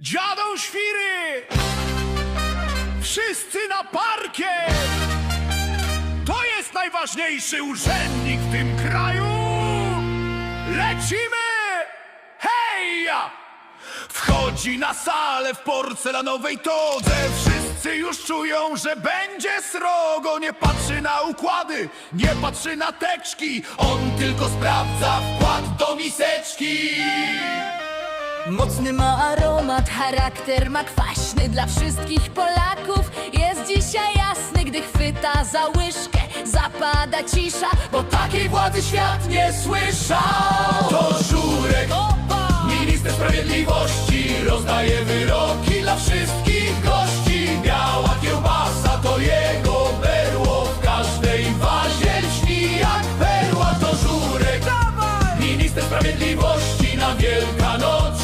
Dziadą świry! Wszyscy na parkiet! To jest najważniejszy urzędnik w tym kraju! Lecimy! Heja! Wchodzi na salę w porcelanowej todze Wszyscy już czują, że będzie srogo Nie patrzy na układy, nie patrzy na teczki On tylko sprawdza wkład do miseczki Mocny ma aromat, charakter ma kwaśny Dla wszystkich Polaków. Jest dzisiaj jasny Gdy chwyta za łyżkę, zapada cisza Bo takiej władzy świat nie słyszał. To Żurek, minister sprawiedliwości Rozdaje wyroki dla wszystkich gości. Biała kiełbasa to jego berło W każdej wazie lśni jak perła. To Żurek, minister sprawiedliwości Na wielkanocnym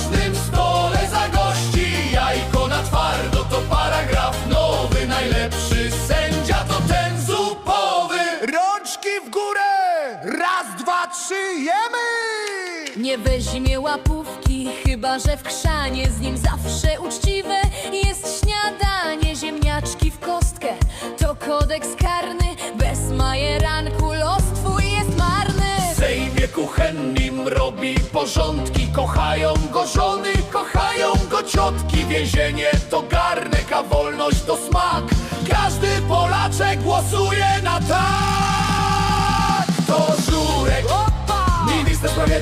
w górę! Raz, dwa, trzy, jemy! Nie weźmie łapówki, chyba że w krzanie Z nim zawsze uczciwe jest śniadanie Ziemniaczki w kostkę, to kodeks karny Bez majeranku los twój jest marny W Sejmie kuchennym robi porządki Kochają go żony, kochają go ciotki Więzienie to garnek, a wolność to smak Każdy Polaczek głosuje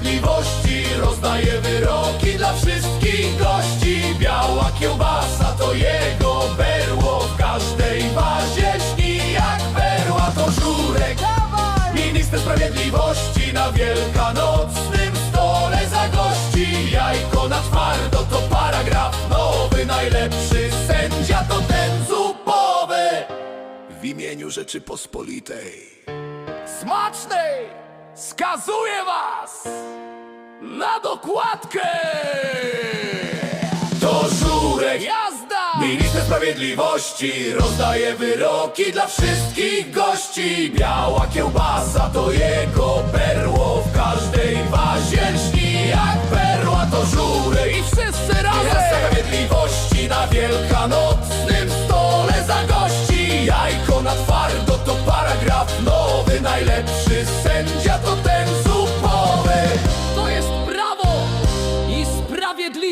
sprawiedliwości Rozdaje wyroki dla wszystkich gości. Biała kiełbasa to jego berło W każdej bazie. Śni jak perła To Żurek, Minister Sprawiedliwości na wielkanocnym stole zagości. Jajko na twardo to paragraf nowy Najlepszy sędzia to ten zupowy. W imieniu Rzeczypospolitej. Smacznej skazuję was na dokładkę! To Żurek! Jazda! Minister Sprawiedliwości rozdaje wyroki dla wszystkich gości. Biała kiełbasa to jego perło W każdej wazie lśni jak perła To Żurek! I wszyscy razem! Minister Sprawiedliwości na wielkanocnym stole zagości. Jajko na twardo to paragraf nowy Najlepszy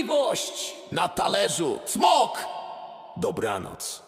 sprawiedliwość! Na talerzu. Smok! Dobranoc